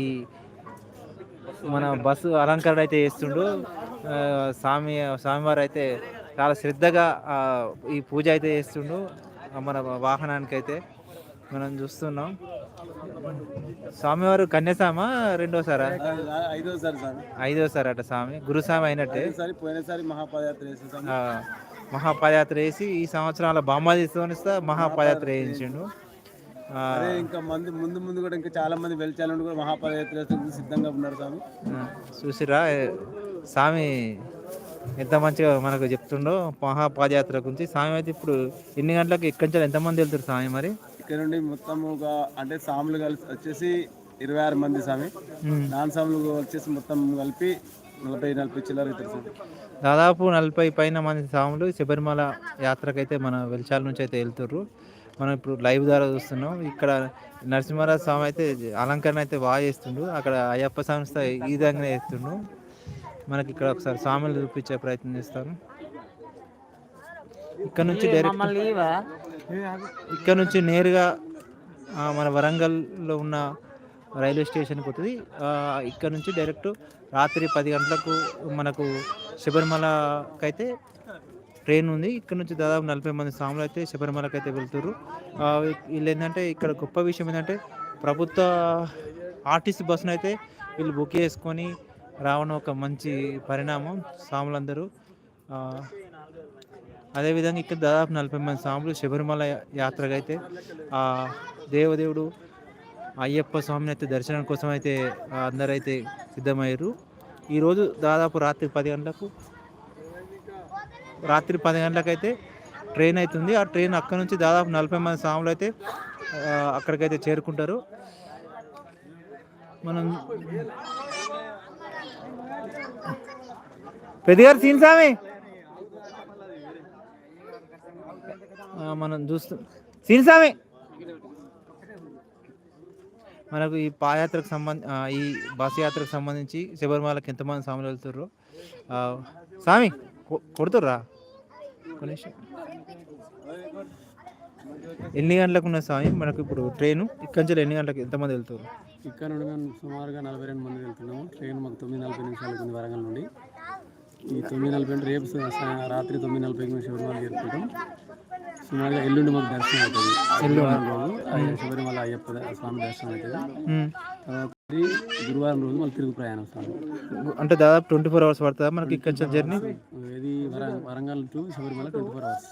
ఈ మన బస్సు అలంకరణ అయితే చేస్తుండు. స్వామి స్వామివారు అయితే చాలా శ్రద్ధగా ఈ పూజ అయితే చేస్తుండు. మన వాహనానికి అయితే మనం చూస్తున్నాం. స్వామివారు కన్యాస్వామా రెండోసారా? ఐదోసారి సార్. ఐదోసారి అట స్వామి గురుస్వామి అయినట్టే. పోయినసారి మహాపదయాత్ర మహాపదయాత్ర వేసి ఈ సంవత్సరాల బామ్మాదితో మహాపదయాత్ర వేయించిండు అదే ఇంకా మంది ముందు ముందు కూడా ఇంకా చాలా మంది వెళ్చాలని కూడా మహాపదయాత్ర సిద్ధంగా ఉన్నారు స్వామి. చూసిరా స్వామి ఎంత మంచిగా మనకు చెప్తుండో మహాపాదయాత్ర గురించి. స్వామి అయితే ఇప్పుడు ఎన్ని గంటలకు ఇక్కడి నుంచి ఎంతమంది వెళ్తారు స్వామి మరి? ఇక్కడ నుండి మొత్తం ఒక అంటే సాములు కలిసి వచ్చేసి ఇరవై ఆరు మంది స్వామి. నాన్ సాములు వచ్చేసి మొత్తం కలిపి నలభై నలభై చిల్లర దాదాపు నలభై పైన మంది స్వాములు శబరిమల యాత్రకైతే మన వెలిచాల నుంచి అయితే వెళ్తుర్రు. మనం ఇప్పుడు లైవ్ ద్వారా చూస్తున్నాం. ఇక్కడ నరసింహారాజు స్వామి అయితే అలంకరణ అయితే బాగా చేస్తుండు. అక్కడ అయ్యప్ప సంస్థ ఈ విధంగానే చేస్తుండు. మనకి ఇక్కడ ఒకసారి స్వామిని చూపించే ప్రయత్నం చేస్తాను ఇక్కడ నుంచి డైరెక్ట్ ఇక్కడ నుంచి నేరుగా మన వరంగల్లో ఉన్న రైల్వే స్టేషన్కి పోతుంది. ఆ, ఇక్కడ నుంచి డైరెక్ట్ రాత్రి పది గంటలకు మనకు శబరిమలకైతే ట్రైన్ ఉంది. ఇక్కడ నుంచి దాదాపు నలభై మంది స్వాములు అయితే శబరిమలకి అయితే వెళ్తారు వీళ్ళు ఏంటంటే ఇక్కడ గొప్ప విషయం ఏంటంటే ప్రభుత్వ ఆర్టీసీ బస్సును అయితే వీళ్ళు బుక్ చేసుకొని రావడం ఒక మంచి పరిణామం స్వాములందరూ అదేవిధంగా ఇక్కడ దాదాపు నలభై మంది స్వాములు శబరిమల యాత్రకు అయితే దేవదేవుడు అయ్యప్ప స్వామిని అయితే దర్శనం కోసం అయితే అందరైతే సిద్ధమయ్యారు. ఈరోజు దాదాపు రాత్రి పది గంటలకు రాత్రి పది గంటలకైతే ట్రైన్ అవుతుంది ఆ ట్రైన్ అక్కడ నుంచి దాదాపు నలభై మంది స్వాములు అయితే అక్కడికైతే చేరుకుంటారు. మనం పెద్దగారు సీన్ స్వామి. మనం చూస్తూ సీన్ స్వామి. మనకు ఈ పాదయాత్రకు సంబంధ ఈ బస్ యాత్రకు సంబంధించి శబరిమలకి ఎంతమంది స్వాములు వెళ్తుర్రు స్వామి కొడుతుర్రా? నిమిషం. ఎన్ని గంటలకు ఉన్న స్వామి? మనకు ఇప్పుడు ట్రైన్. ఇక్కడి నుంచి ఎన్ని గంటలకు ఎంతమంది వెళ్తారు? ఇక్కడ నుండి మేము సుమారుగా నలభై రెండు మంది వెళ్తున్నాము. ట్రైన్ మాకు తొమ్మిది నలభై నిమిషాలకు ఉంది వరంగల్ నుండి. ఈ తొమ్మిది నలభై రేపు రాత్రి తొమ్మిది నలభైకి మేము శబరిమల చేరుకుంటాం సుమారుగా ఎల్లుండి మాకు దర్శనం అవుతుంది. శబరిమల అయ్యప్ప స్వామి దర్శనం అవుతుంది. తర్వాత గురువారం రోజు మళ్ళీ తిరుగు ప్రయాణం అంటే దాదాపు ట్వంటీ ఫోర్ అవర్స్ పడుతుందా మనకి ఇక్కడి జర్నీ? ఇది వర Warangal to Sabarimala twenty four hours.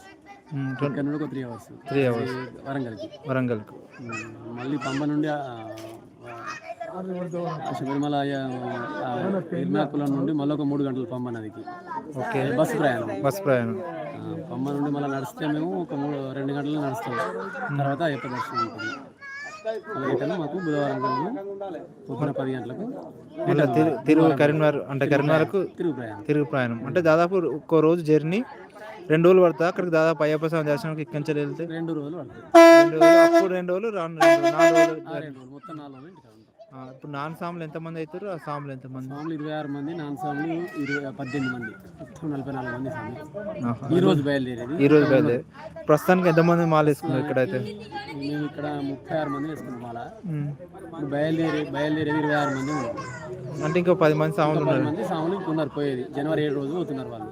ఇక్కడ నుండి ఒక త్రీ అవర్స్. Three hours. వరంగల్కి. వరంగల్కు. మళ్ళీ పంబ నుండి శబరిమల ఇర్నాకులం నుండి మళ్ళీ ఒక మూడు గంటలు పంబ నదికి. ఓకే. బస్సు ప్రయాణం. బస్ ప్రయాణం. పంబ నుండి మళ్ళీ నడిస్తే మేము ఒక మూడు రెండు గంటలు నడుస్తాం. తర్వాత అయ్యప్ప దర్శనం ఉంటుంది. రిటర్న్ మాకు బుధవారం పొద్దున పది గంటలకు తిరు తిరుగు కరీంనగర్ అంటే కరీంనగర్కు తిరుగు ప్రయాణం. తిరుగు ప్రయాణం. అంటే దాదాపు ఒక్కో రోజు జర్నీ రెండు రోజులు పడుతుంది. అక్కడికి దాదాపు అయ్యప్ప స్వామి దర్శనంకి ఇక్కడి నుంచి వెళ్తే రెండు రోజులు పడుతుంది. రెండు రోజులు అప్పుడు రెండు రోజులు రాను రోజులు, నాలుగు మొత్తం నాలుగు రోజులు ఇప్పుడు నాన్ సాములు ఎంతమంది అవుతారు? ఆ సాములు ఎంతమంది? స్వాములు ఇరవై ఆరు మంది నాన్ స్వాములు ఇరవై పద్దెనిమిది మంది. మొత్తం నలభై నాలుగు మంది ఆహా. ఈ రోజు బయలుదేరేది. ఈ రోజు బయలుదేరి ప్రస్తుతానికి ఎంతమంది మాల వేసుకున్నారు ఇక్కడైతే? మేము ఇక్కడ ముప్పై ఆరు మంది వేసుకున్నాం. ఇప్పుడు బయలుదేరి బయలుదేరేది ఇరవై ఆరు మంది అంటే ఇంకో పది మంది సాములు పది ఉన్నారు. మంది స్వాములు ఉన్నారు పోయేది. జనవరి ఏడు రోజు పోతున్నారు వాళ్ళు.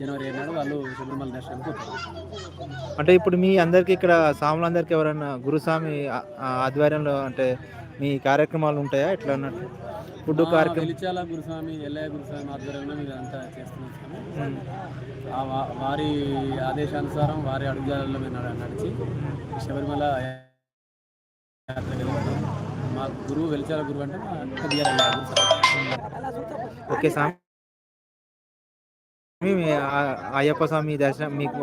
జనవరి ఏడు నాడు వాళ్ళు శబరిమల దర్శనానికి అంటే ఇప్పుడు మీ అందరికి ఇక్కడ సాములందరికీ ఎవరైనా గురుస్వామి ఆధ్వర్యంలో అంటే మీ కార్యక్రమాలు ఉంటాయా? ఎట్లా అన్నట్టు? ఫుడ్ కార్యక్రమం వెలిచాల గురుస్వామి ఎల్లయ్య గురుస్వామి ఆధ్వర్యంలో మీరు అంతా చేస్తున్నాం వారి ఆదేశానుసారం వారి అడుగుజాడల్లో మేము నడ- నడిచి శబరిమల. మా గురువు వెలిచాల గురువు అంటే. ఓకే స్వామి మేము అయ్యప్ప స్వామి దర్శనం మీకు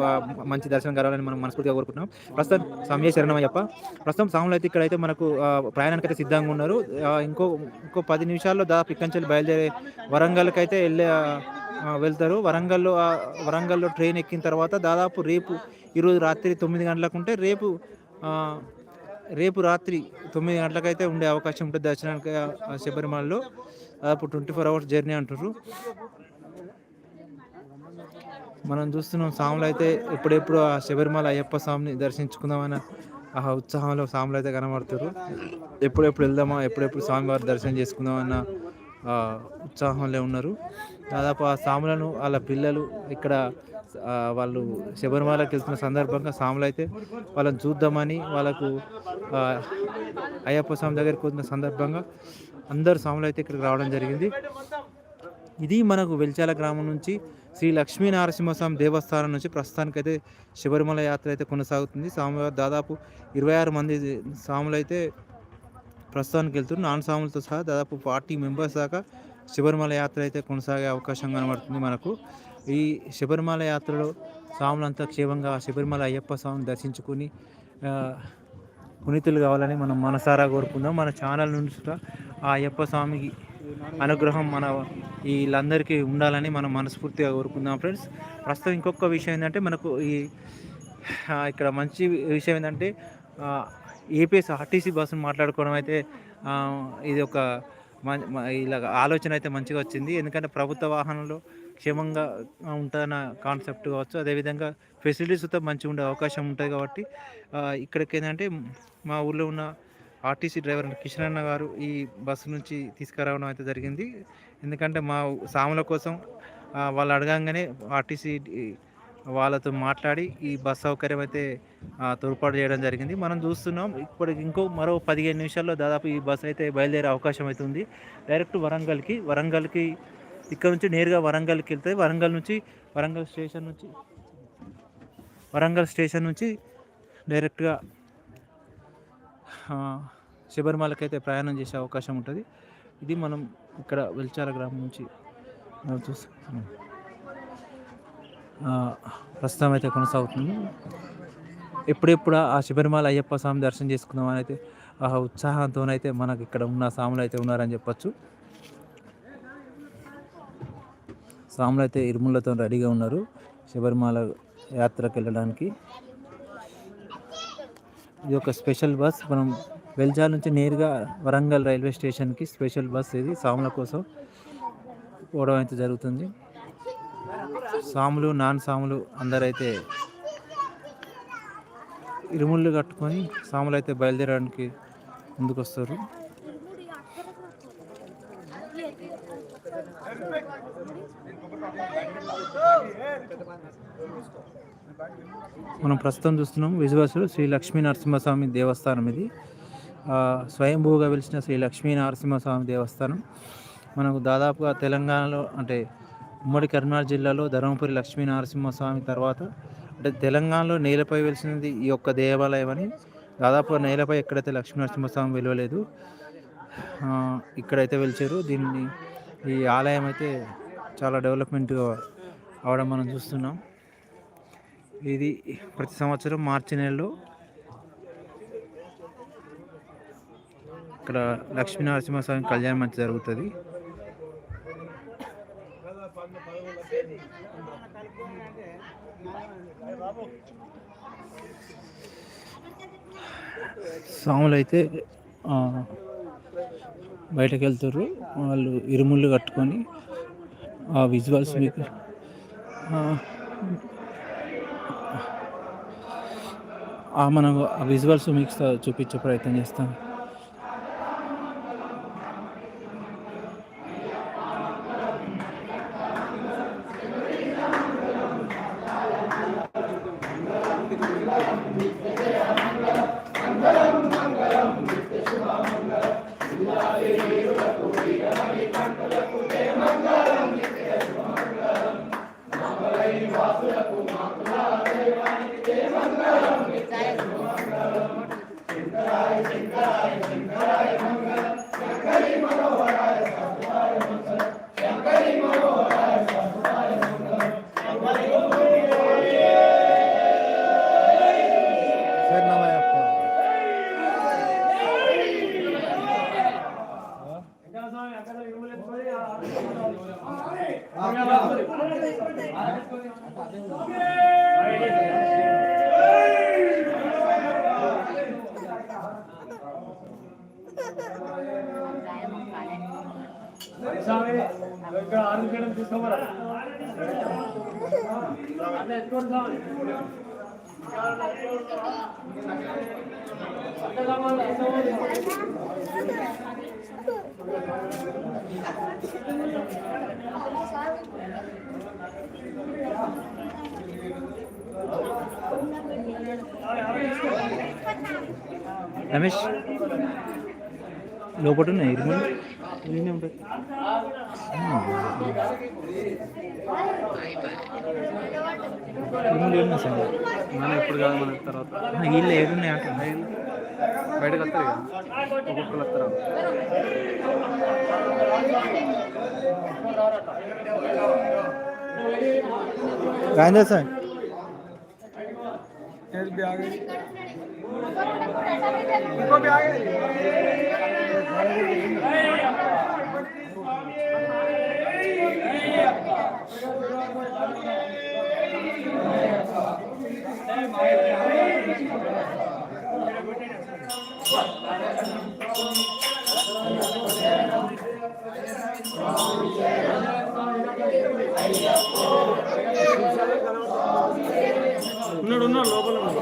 మంచి దర్శనం కావాలని మనం మనస్ఫూర్తిగా కోరుకుంటున్నాం. ప్రస్తుతం స్వామి శరణం అయ్యప్ప. ప్రస్తుతం స్వాములు అయితే ఇక్కడైతే మనకు ప్రయాణానికి అయితే సిద్ధంగా ఉన్నారు. ఇంకో ఇంకో పది నిమిషాల్లో దాదాపు ఇక్కడి నుంచి బయలుదేరి వరంగల్కి అయితే వెళ్ళే వెళ్తారు. వరంగల్లో వరంగల్లో ట్రైన్ ఎక్కిన తర్వాత దాదాపు రేపు ఈరోజు రాత్రి తొమ్మిది గంటలకు ఉంటే రేపు రేపు రాత్రి తొమ్మిది గంటలకైతే ఉండే అవకాశం ఉంటుంది దర్శనానికి శబరిమలలో. దాదాపు ట్వంటీ ఫోర్ అవర్స్ జర్నీ అంటారు మనం చూస్తున్నాం స్వాములు అయితే ఎప్పుడెప్పుడు ఆ శబరిమల అయ్యప్ప స్వామిని దర్శించుకుందామన్న ఆ ఉత్సాహంలో స్వాములు అయితే కనబడుతారు. ఎప్పుడెప్పుడు వెళ్దామా ఎప్పుడెప్పుడు స్వామివారి దర్శనం చేసుకుందాం అన్న ఉత్సాహంలో ఉన్నారు. దాదాపు ఆ స్వాములను వాళ్ళ పిల్లలు ఇక్కడ వాళ్ళు శబరిమలకి వెళ్తున్న సందర్భంగా స్వాములు అయితే వాళ్ళని చూద్దామని వాళ్ళకు అయ్యప్ప స్వామి దగ్గరికి వచ్చిన సందర్భంగా అందరు స్వాములు అయితే ఇక్కడికి రావడం జరిగింది. ఇది మనకు వెల్చాల గ్రామం నుంచి శ్రీ లక్ష్మీ నరసింహస్వామి దేవస్థానం నుంచి ప్రస్తుతానికైతే శబరిమల యాత్ర అయితే కొనసాగుతుంది. స్వామివారు దాదాపు ఇరవై ఆరు మంది స్వాములు అయితే ప్రస్తుతానికి వెళ్తున్నారు. నాన్ స్వాములతో సహా దాదాపు ఫార్టీ మెంబర్స్ దాకా శబరిమల యాత్ర అయితే కొనసాగే అవకాశం కనబడుతుంది మనకు. ఈ శబరిమల యాత్రలో స్వాములంతా క్షేమంగా శబరిమల అయ్యప్ప స్వామిని దర్శించుకొని పునీతులు కావాలని మనం మనసారా కోరుకుందాం. మన ఛానల్ నుంచి కూడా ఆ అయ్యప్ప స్వామికి అనుగ్రహం మన వీళ్ళందరికీ ఉండాలని మనం మనస్ఫూర్తిగా కోరుకుందాం ఫ్రెండ్స్. ప్రస్తుతం ఇంకొక విషయం ఏంటంటే మనకు ఈ ఇక్కడ మంచి విషయం ఏంటంటే ఏపీఎస్ ఆర్టీసీ బస్సును మాట్లాడుకోవడం అయితే ఇది ఒక మ- ఇలా ఆలోచన అయితే మంచిగా వచ్చింది. ఎందుకంటే ప్రభుత్వ వాహనంలో క్షేమంగా ఉంటుందన్న కాన్సెప్ట్ కావచ్చు. అదేవిధంగా ఫెసిలిటీస్ అయితే మంచిగా ఉండే అవకాశం ఉంటుంది కాబట్టి ఇక్కడికి ఏంటంటే మా ఊళ్ళో ఉన్న ఆర్టీసీ డ్రైవర్ కిషన్ అన్న గారు ఈ బస్సు నుంచి తీసుకురావడం అయితే జరిగింది. ఎందుకంటే మా సాముల కోసం వాళ్ళు అడగంగానే ఆర్టీసీ వాళ్ళతో మాట్లాడి ఈ బస్ సౌకర్యం అయితే తోడ్పాటు చేయడం జరిగింది. మనం చూస్తున్నాం ఇప్పుడు ఇంకో మరో పదిహేను నిమిషాల్లో దాదాపు ఈ బస్ అయితే బయలుదేరే అవకాశం అయితే ఉంది. డైరెక్ట్ వరంగల్కి వరంగల్కి ఇక్కడ నుంచి నేరుగా వరంగల్కి వెళ్తే వరంగల్ నుంచి వరంగల్ స్టేషన్ నుంచి వరంగల్ స్టేషన్ నుంచి డైరెక్ట్గా శబరిమలకి అయితే ప్రయాణం చేసే అవకాశం ఉంటుంది. ఇది మనం ఇక్కడ వెల్చాల గ్రామం నుంచి మనం చూస్తున్నాం. ప్రస్తుతం అయితే కొనసాగుతుంది. ఎప్పుడెప్పుడు ఆ శబరిమల అయ్యప్ప స్వామి దర్శనం చేసుకుందామని అయితే ఆ ఉత్సాహంతోనైతే మనకి ఇక్కడ ఉన్న స్వాములు అయితే ఉన్నారని చెప్పచ్చు. స్వాములు అయితే ఇరుములతో రెడీగా ఉన్నారు శబరిమల యాత్రకు వెళ్ళడానికి. ఇది ఒక స్పెషల్ బస్. మనం వెల్జాల నుంచి నేరుగా వరంగల్ రైల్వే స్టేషన్కి స్పెషల్ బస్ ఇది. సాముల కోసం పోవడం అయితే జరుగుతుంది. సాములు నాన్ సాములు అందరైతే ఇరుముళ్ళు కట్టుకొని సాములు అయితే బయలుదేరడానికి ముందుకొస్తారు. మనం ప్రస్తుతం చూస్తున్నాం విజువాసులు శ్రీ లక్ష్మీ నరసింహస్వామి దేవస్థానం ఇది. స్వయంభూగా వెలిసిన శ్రీ లక్ష్మీ నరసింహస్వామి దేవస్థానం. మనకు దాదాపుగా తెలంగాణలో అంటే ఉమ్మడి కరీంనగర్ జిల్లాలో ధర్మపురి లక్ష్మీ నరసింహస్వామి తర్వాత అంటే తెలంగాణలో నేలపై వెలిసినది ఈ యొక్క దేవాలయం అని దాదాపు నేలపై ఎక్కడైతే లక్ష్మీ నరసింహస్వామి వెలవలేదు ఇక్కడైతే వెలిచారు. దీన్ని ఈ ఆలయం అయితే చాలా డెవలప్మెంట్గా అవడం మనం చూస్తున్నాం. ఇది ప్రతి సంవత్సరం మార్చి నెలలో ఇక్కడ లక్ష్మీ నరసింహస్వామి కళ్యాణ మంచి జరుగుతుంది. స్వాములు అయితే బయటకు వెళ్తారు వాళ్ళు ఇరుముళ్ళు కట్టుకొని ఆ విజువల్స్ మీకు ఆ, మనం ఆ విజువల్స్ మీకు చూపించే ప్రయత్నం చేస్తాం. फिर नाम है आपका ఆరు తీసుకోవాలి రమేష్ లోపల ఉన్నాయి ఇరుములు. ఎన్ని ఉంటాయి ఎన్ని ఉన్నాయి సార్ మన ఇప్పుడు కాదు మన తర్వాత వీళ్ళు ఏడున్నాయి అంటున్నా బయటకు వస్తారు ఇక ఒక్కొక్కరు వస్తారు గాంధీ సార్ ఉన్నాడు ఉన్నాడు లోపల ఉన్నాడు.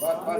Bak bak.